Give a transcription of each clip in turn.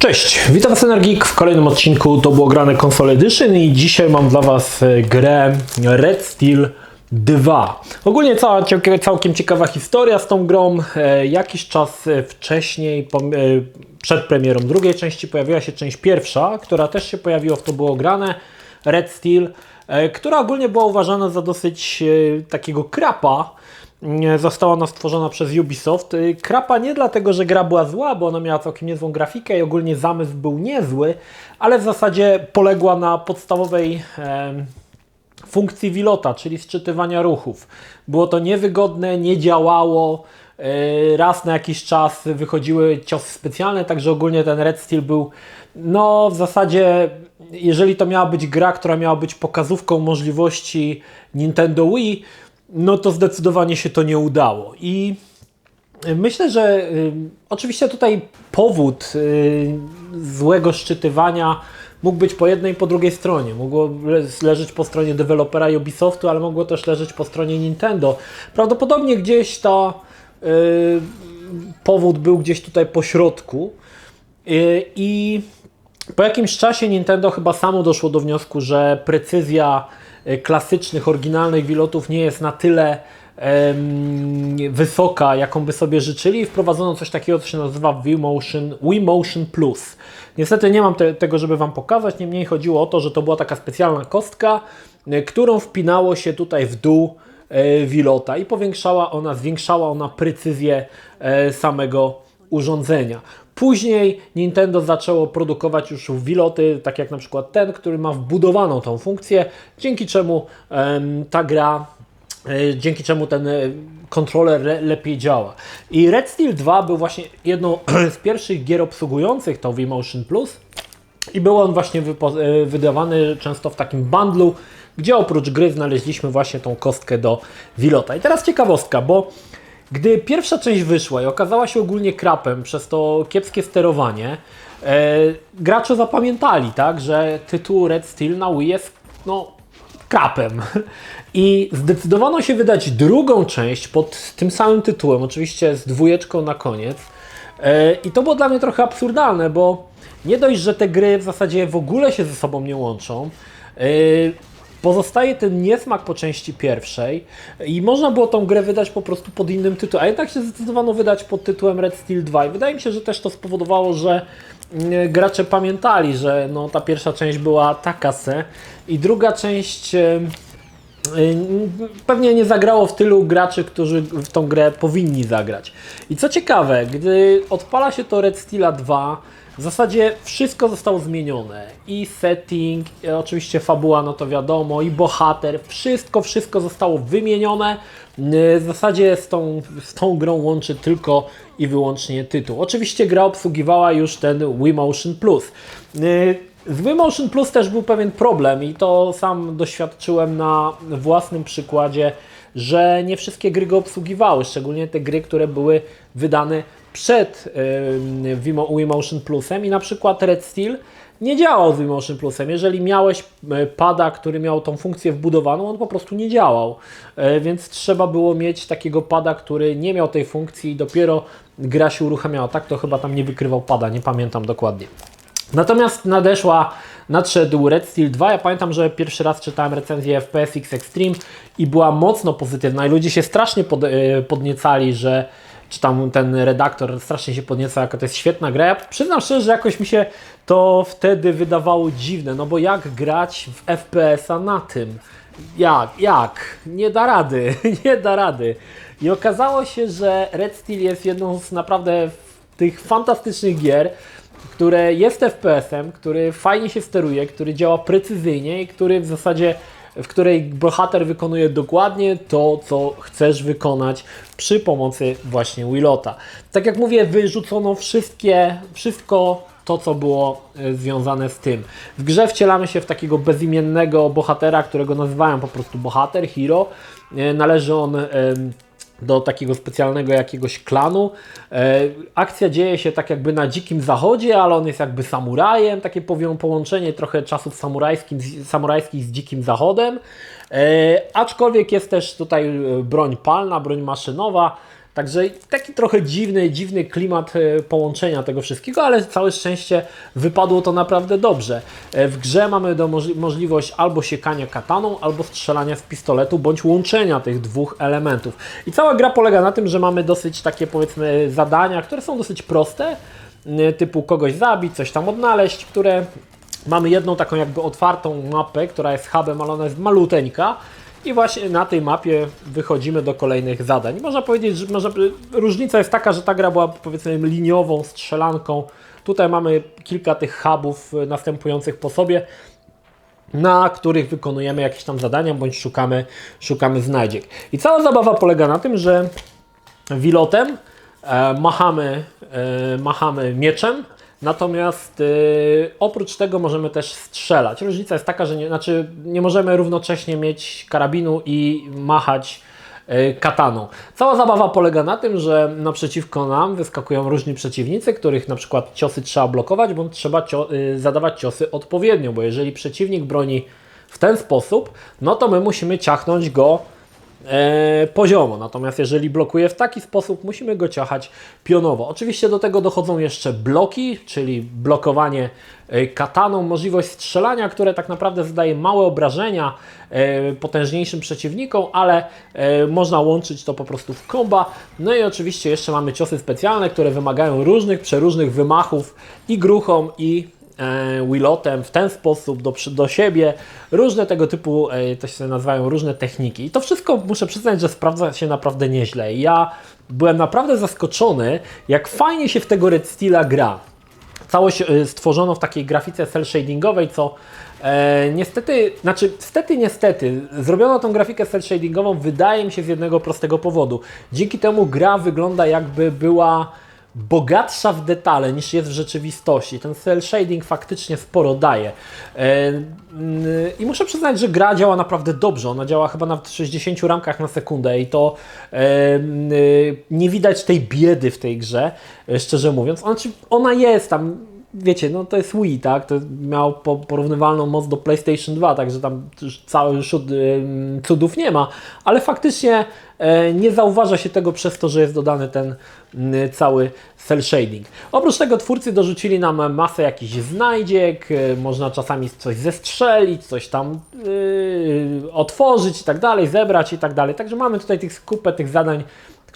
Cześć, witam Was Energik w kolejnym odcinku to było grane Console Edition i dzisiaj mam dla Was e, grę Red Steel 2. Ogólnie cała, całkiem ciekawa historia z tą grą. E, Jakiś czas e, wcześniej, przed premierą drugiej części, pojawiła się część pierwsza, która też się pojawiła w to było grane, Red Steel, która ogólnie była uważana za dosyć takiego krapa, Została ona stworzona przez Ubisoft. Y, Krapa nie dlatego, że gra była zła, bo ona miała całkiem niezłą grafikę i ogólnie zamysł był niezły, ale w zasadzie poległa na podstawowej em, funkcji Wilota, czyli sczytywania ruchów. Było to niewygodne, nie działało. y, Raz na jakiś czas wychodziły ciosy specjalne, także ogólnie ten Red Steel był, no w zasadzie, jeżeli to miała być gra, która miała być pokazówką możliwości Nintendo Wii, no to zdecydowanie się to nie udało. I myślę, że y, oczywiście tutaj powód y, złego szczytywania mógł być po jednej i po drugiej stronie. Mogło le- leżeć po stronie dewelopera Ubisoftu, ale mogło też leżeć po stronie Nintendo. Prawdopodobnie gdzieś y, powód był gdzieś tutaj po środku. Y, I po jakimś czasie Nintendo chyba samo doszło do wniosku, że precyzja klasycznych, oryginalnych wilotów nie jest na tyle wysoka, jaką by sobie życzyli i wprowadzono coś takiego, co się nazywa Wii Motion, Wii Motion Plus. Niestety nie mam te, tego, żeby Wam pokazać, niemniej chodziło o to, że to była taka specjalna kostka, e, którą wpinało się tutaj w dół e, wilota i powiększała ona, zwiększała ona precyzję e, samego urządzenia. Później Nintendo zaczęło produkować już wiloty, tak jak na przykład ten, który ma wbudowaną tą funkcję, dzięki czemu em, ta gra, e, dzięki czemu ten e, kontroler le, lepiej działa. I Red Steel 2 był właśnie jedną z pierwszych gier obsługujących to V-Motion Plus, i był on właśnie e, wydawany często w takim bundlu, gdzie oprócz gry znaleźliśmy właśnie tą kostkę do Wilota. I teraz ciekawostka, bo gdy pierwsza część wyszła i okazała się ogólnie krapem przez to kiepskie sterowanie, e, gracze zapamiętali, tak, że tytuł Red Steel na Wii jest no, krapem. I zdecydowano się wydać drugą część pod tym samym tytułem, oczywiście z dwójeczką na koniec. E, I to było dla mnie trochę absurdalne, bo nie dość, że te gry w zasadzie w ogóle się ze sobą nie łączą, e, pozostaje ten niesmak po części pierwszej i można było tą grę wydać po prostu pod innym tytułem, a jednak się zdecydowano wydać pod tytułem Red Steel 2 i wydaje mi się, że też to spowodowało, że mm, gracze pamiętali, że no, ta pierwsza część była taka se i druga część e, Y, Pewnie nie zagrało w tylu graczy, którzy w tą grę powinni zagrać. I co ciekawe, gdy odpala się to Red Steela 2, w zasadzie wszystko zostało zmienione. I setting, i oczywiście fabuła, no to wiadomo, i bohater, wszystko, wszystko zostało wymienione. Y, W zasadzie z tą, z tą grą łączy tylko i wyłącznie tytuł. Oczywiście gra obsługiwała już ten Wii Motion Plus. Y, z Wii Motion Plus też był pewien problem i to sam doświadczyłem na własnym przykładzie, że nie wszystkie gry go obsługiwały, szczególnie te gry, które były wydane przed ym, Wii Mo- Wii Motion Plusem i na przykład Red Steel nie działał z Wii Motion Plusem. Jeżeli miałeś e, pada, który miał tą funkcję wbudowaną, on po prostu nie działał. E, Więc trzeba było mieć takiego pada, który nie miał tej funkcji i dopiero gra się uruchamiała. Tak to chyba tam nie wykrywał pada, nie pamiętam dokładnie. Natomiast nadeszła, nadszedł Red Steel 2. Ja pamiętam, że pierwszy raz czytałem recenzję FPSX Extreme i była mocno pozytywna i ludzie się strasznie pod, e, podniecali, że czy tam ten redaktor strasznie się podniecał, jaka to jest świetna gra. Ja przyznam szczerze, że jakoś mi się to wtedy wydawało dziwne, no bo jak grać w FPS-a na tym? Jak? Jak? Nie da rady, nie da rady. I okazało się, że Red Steel jest jedną z naprawdę tych fantastycznych gier, które jest FPS-em, który fajnie się steruje, który działa precyzyjnie i który w zasadzie, w której bohater wykonuje dokładnie to, co chcesz wykonać przy pomocy właśnie Willota. Tak jak mówię, wyrzucono wszystkie, wszystko to, co było e, związane z tym. W grze wcielamy się w takiego bezimiennego bohatera, którego nazywają po prostu bohater, hero. E, Należy on do takiego specjalnego jakiegoś klanu. E, akcja dzieje się tak jakby na dzikim zachodzie, ale on jest jakby samurajem, takie powią- połączenie trochę czasów samurajskich z dzikim zachodem. E, aczkolwiek jest też tutaj e, broń palna, broń maszynowa. Także taki trochę dziwny, dziwny klimat e, połączenia tego wszystkiego, ale całe szczęście wypadło to naprawdę dobrze. E, W grze mamy do możli- możliwość albo siekania kataną, albo strzelania z pistoletu, bądź łączenia tych dwóch elementów. I cała gra polega na tym, że mamy dosyć takie powiedzmy zadania, które są dosyć proste, y, typu kogoś zabić, coś tam odnaleźć, które mamy jedną taką jakby otwartą mapę, która jest hubem, ale ona jest maluteńka. I właśnie na tej mapie wychodzimy do kolejnych zadań. Można powiedzieć, że może, różnica jest taka, że ta gra była powiedzmy liniową strzelanką. Tutaj mamy kilka tych hubów y, następujących po sobie, na których wykonujemy jakieś tam zadania bądź szukamy, szukamy znajdziek. I cała zabawa polega na tym, że wilotem e, machamy, e, machamy mieczem, natomiast e, oprócz tego możemy też strzelać. Różnica jest taka, że nie, znaczy nie możemy równocześnie mieć karabinu i machać e, kataną. Cała zabawa polega na tym, że naprzeciwko nam wyskakują różni przeciwnicy, których na przykład ciosy trzeba blokować, bądź trzeba cio- y, zadawać ciosy odpowiednio, bo jeżeli przeciwnik broni w ten sposób, no to my musimy ciachnąć go poziomo. Natomiast jeżeli blokuje w taki sposób, musimy go ciachać pionowo. Oczywiście do tego dochodzą jeszcze bloki, czyli blokowanie e, kataną, możliwość strzelania, które tak naprawdę zadaje małe obrażenia e, potężniejszym przeciwnikom, ale e, można łączyć to po prostu w komba. No i oczywiście jeszcze mamy ciosy specjalne, które wymagają różnych, przeróżnych wymachów i gruchą i e, Willotem w ten sposób do, do siebie, różne tego typu, e, to się nazywają różne techniki. I to wszystko muszę przyznać, że sprawdza się naprawdę nieźle. Ja byłem naprawdę zaskoczony, jak fajnie się w tego Red Steela gra. Całość e, stworzono w takiej grafice cel shadingowej, co e, niestety, znaczy stety niestety, zrobiono tą grafikę cel shadingową wydaje mi się z jednego prostego powodu. Dzięki temu gra wygląda jakby była bogatsza w detale niż jest w rzeczywistości. Ten cel shading faktycznie sporo daje. E, mm, I muszę przyznać, że gra działa naprawdę dobrze. Ona działa chyba na 60 ramkach na sekundę i to e, mm, nie widać tej biedy w tej grze, e, szczerze mówiąc. Ona, ona jest tam wiecie, no to jest Wii, tak? To miał po, porównywalną moc do PlayStation 2, także tam cały szut ym, cudów nie ma, ale faktycznie e, nie zauważa się tego przez to, że jest dodany ten mm, cały cel shading. Oprócz tego twórcy dorzucili nam masę jakichś znajdziek, e, można czasami coś zestrzelić, coś tam yy, otworzyć i tak dalej, zebrać i tak dalej. Także mamy tutaj tych kupę tych zadań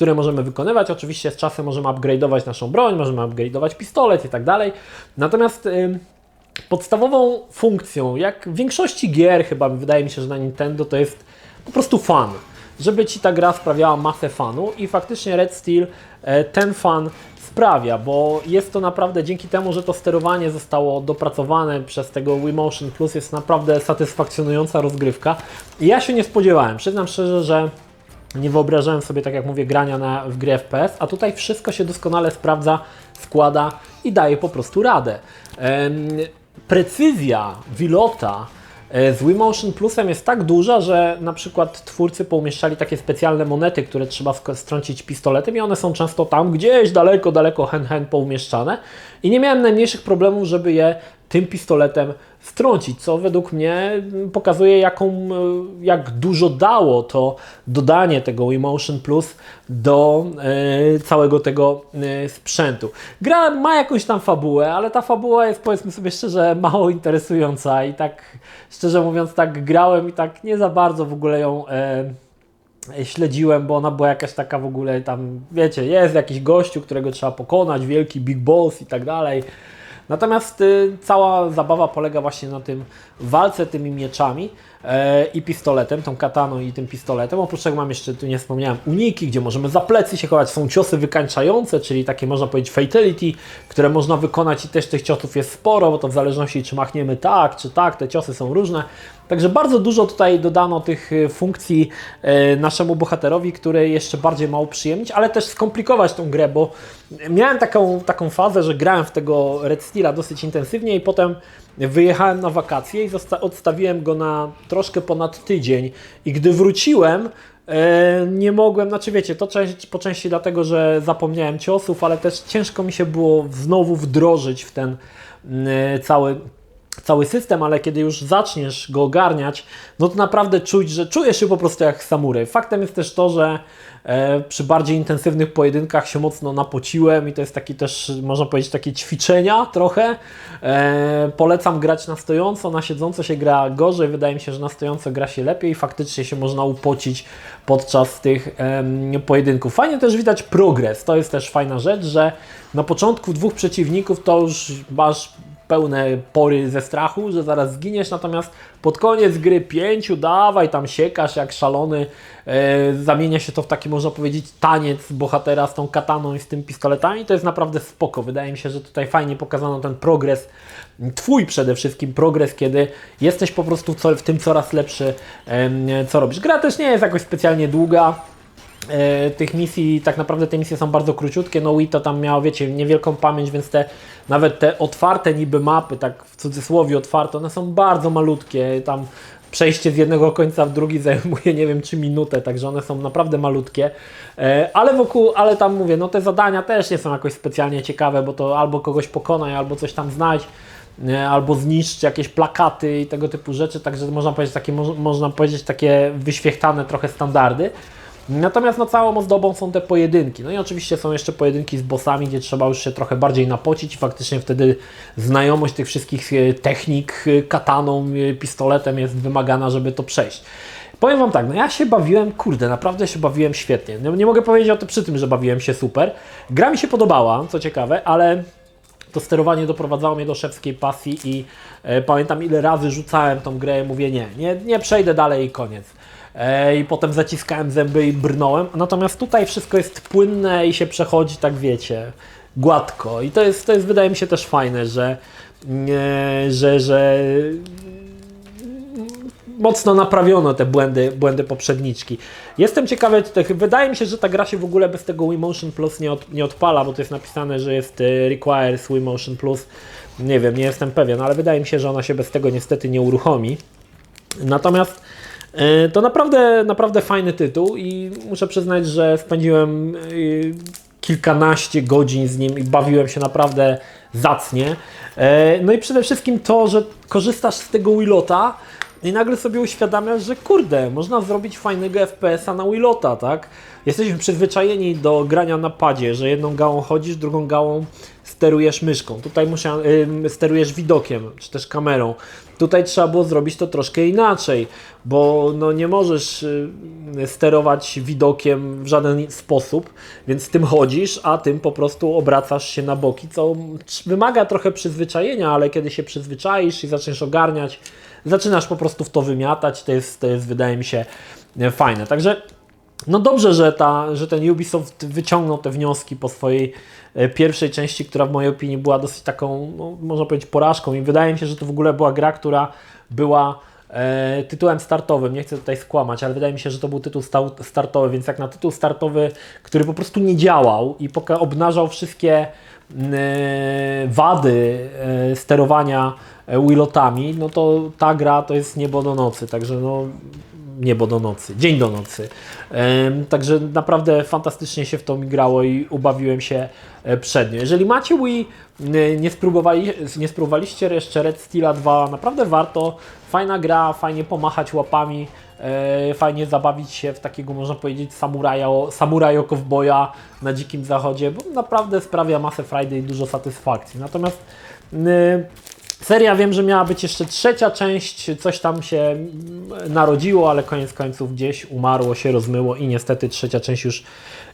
które możemy wykonywać. Oczywiście z czasem możemy upgrade'ować naszą broń, możemy upgrade'ować pistolet i tak dalej. Natomiast podstawową funkcją, jak w większości gier, chyba wydaje mi się, że na Nintendo, to jest po prostu fan. Żeby Ci ta gra sprawiała masę fanu i faktycznie Red Steel e, ten fan sprawia, bo jest to naprawdę dzięki temu, że to sterowanie zostało dopracowane przez tego Wii Motion Plus, jest naprawdę satysfakcjonująca rozgrywka. I ja się nie spodziewałem, przyznam szczerze, że nie wyobrażałem sobie, tak jak mówię, grania na, w grę FPS, a tutaj wszystko się doskonale sprawdza, składa i daje po prostu radę. Em, precyzja Wilota e, z Wii Motion Plusem jest tak duża, że na przykład twórcy poumieszczali takie specjalne monety, które trzeba strącić pistoletem i one są często tam gdzieś daleko, daleko hen hen poumieszczane i nie miałem najmniejszych problemów, żeby je tym pistoletem strącić, co według mnie pokazuje, jaką, e, jak dużo dało to dodanie tego Wii Motion Plus do e, całego tego e, sprzętu. Gra ma jakąś tam fabułę, ale ta fabuła jest powiedzmy sobie szczerze mało interesująca i tak szczerze mówiąc tak grałem i tak nie za bardzo w ogóle ją śledziłem, bo ona była jakaś taka w ogóle tam, wiecie, jest jakiś gościu, którego trzeba pokonać, wielki big boss i tak dalej. Natomiast y, cała zabawa polega właśnie na tym walce tymi mieczami i pistoletem, tą kataną i tym pistoletem. Oprócz tego mam jeszcze, tu nie wspomniałem, uniki, gdzie możemy za plecy się chować. Są ciosy wykańczające, czyli takie można powiedzieć fatality, które można wykonać i też tych ciosów jest sporo, bo to w zależności czy machniemy tak, czy tak, te ciosy są różne. Także bardzo dużo tutaj dodano tych y, funkcji e, naszemu bohaterowi, które jeszcze bardziej ma uprzyjemnić, ale też skomplikować tą grę, bo miałem taką, taką fazę, że grałem w tego Red Steela dosyć intensywnie i potem wyjechałem na wakacje i odstawiłem go na troszkę ponad tydzień. I gdy wróciłem, e, nie mogłem, znaczy wiecie, to część, po części dlatego, że zapomniałem ciosów, ale też ciężko mi się było znowu wdrożyć w ten mm, cały cały system, ale kiedy już zaczniesz go ogarniać, no to naprawdę czuć, że czujesz się po prostu jak samuraj. Faktem jest też to, że e, przy bardziej intensywnych pojedynkach się mocno napociłem i to jest taki też, można powiedzieć, takie ćwiczenia trochę. E, polecam grać na stojąco, na siedząco się gra gorzej, wydaje mi się, że na stojąco gra się lepiej, faktycznie się można upocić podczas tych em, pojedynków. Fajnie też widać progres, to jest też fajna rzecz, że na początku dwóch przeciwników to już masz pełne pory ze strachu, że zaraz zginiesz, natomiast pod koniec gry pięciu, dawaj, tam siekasz jak szalony, e, zamienia się to w taki, można powiedzieć, taniec bohatera z tą kataną i z tym pistoletami, to jest naprawdę spoko. Wydaje mi się, że tutaj fajnie pokazano ten progres, Twój przede wszystkim progres, kiedy jesteś po prostu w tym coraz lepszy, em, co robisz. Gra też nie jest jakoś specjalnie długa, e, tych misji, tak naprawdę te misje są bardzo króciutkie, no Wii to tam miało, wiecie, niewielką pamięć, więc te, nawet te otwarte niby mapy, tak w cudzysłowie otwarte, one są bardzo malutkie, tam przejście z jednego końca w drugi zajmuje, nie wiem, czy minutę, także one są naprawdę malutkie, e, ale wokół, ale tam mówię, no te zadania też nie są jakoś specjalnie ciekawe, bo to albo kogoś pokonaj, albo coś tam znajdź, nie, albo zniszcz jakieś plakaty i tego typu rzeczy, także można powiedzieć takie, mo- można powiedzieć takie wyświechtane trochę standardy. Natomiast no całą ozdobą są te pojedynki. No i oczywiście są jeszcze pojedynki z bossami, gdzie trzeba już się trochę bardziej napocić i faktycznie wtedy znajomość tych wszystkich e, technik, e, kataną, e, pistoletem jest wymagana, żeby to przejść. Powiem Wam tak, no ja się bawiłem, kurde, naprawdę się bawiłem świetnie. No, nie mogę powiedzieć o tym przy tym, że bawiłem się super. Gra mi się podobała, co ciekawe, ale to sterowanie doprowadzało mnie do szewskiej pasji i e, pamiętam ile razy rzucałem tą grę i mówię nie, nie, nie przejdę dalej i koniec. E, I potem zaciskałem zęby i brnąłem. Natomiast tutaj wszystko jest płynne i się przechodzi, tak wiecie, gładko. I to jest, to jest wydaje mi się też fajne, że, e, że, że mocno naprawiono te błędy, błędy poprzedniczki. Jestem ciekawy, wydaje mi się, że ta gra się w ogóle bez tego Wii Motion Plus nie, od, nie odpala, bo to jest napisane, że jest e, requires Wii Motion Plus. Nie wiem, nie jestem pewien, ale wydaje mi się, że ona się bez tego niestety nie uruchomi. Natomiast to naprawdę, naprawdę fajny tytuł i muszę przyznać, że spędziłem e, kilkanaście godzin z nim i bawiłem się naprawdę zacnie. E, No i przede wszystkim to, że korzystasz z tego Willota i nagle sobie uświadamiasz, że kurde, można zrobić fajnego FPS-a na Willota, tak? Jesteśmy przyzwyczajeni do grania na padzie, że jedną gałą chodzisz, drugą gałą sterujesz myszką. Tutaj musia, ym, sterujesz widokiem, czy też kamerą. Tutaj trzeba było zrobić to troszkę inaczej, bo no nie możesz y, sterować widokiem w żaden sposób, więc tym chodzisz, a tym po prostu obracasz się na boki, co wymaga trochę przyzwyczajenia, ale kiedy się przyzwyczaisz i zaczniesz ogarniać, zaczynasz po prostu w to wymiatać, to jest, to jest wydaje mi się fajne. Także no dobrze, że, ta, że ten Ubisoft wyciągnął te wnioski po swojej e, pierwszej części, która w mojej opinii była dosyć taką, no, można powiedzieć, porażką. I wydaje mi się, że to w ogóle była gra, która była e, tytułem startowym. Nie chcę tutaj skłamać, ale wydaje mi się, że to był tytuł startowy, więc jak na tytuł startowy, który po prostu nie działał i obnażał wszystkie mm, e, wady e, sterowania e, Willotami, no to ta gra to jest niebo do nocy, także no niebo do nocy, dzień do nocy. Także naprawdę fantastycznie się w to mi grało i ubawiłem się e, przednio. Jeżeli macie Wii, n- nie, spróbowali, nie spróbowaliście jeszcze Red Steela 2, naprawdę warto. Fajna gra, fajnie pomachać łapami, e, fajnie zabawić się w takiego, można powiedzieć, samuraja, samurajo kowboja na dzikim zachodzie, bo naprawdę sprawia masę frajdy i dużo satysfakcji. Natomiast Seria wiem, że miała być jeszcze trzecia część, coś tam się mm, narodziło, ale koniec końców gdzieś umarło, się rozmyło i niestety trzecia część już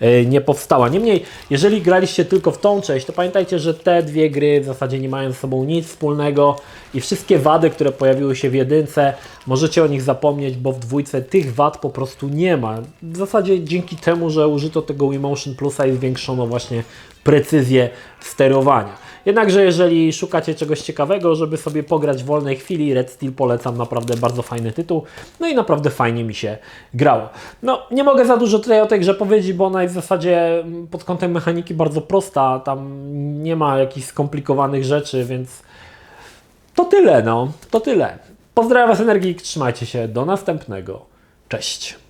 e, nie powstała. Niemniej, jeżeli graliście tylko w tą część, to pamiętajcie, że te dwie gry w zasadzie nie mają ze sobą nic wspólnego i wszystkie wady, które pojawiły się w jedynce, możecie o nich zapomnieć, bo w dwójce tych wad po prostu nie ma. W zasadzie dzięki temu, że użyto tego Wii Motion Plusa i zwiększono właśnie precyzję sterowania. Jednakże jeżeli szukacie czegoś ciekawego, żeby sobie pograć w wolnej chwili, Red Steel polecam, naprawdę bardzo fajny tytuł. No i naprawdę fajnie mi się grało. No, nie mogę za dużo tutaj o tej grze powiedzieć, bo ona jest w zasadzie mm, pod kątem mechaniki bardzo prosta, tam nie ma jakichś skomplikowanych rzeczy, więc to tyle, no, to tyle. Pozdrawiam Was Energii, trzymajcie się, do następnego. Cześć.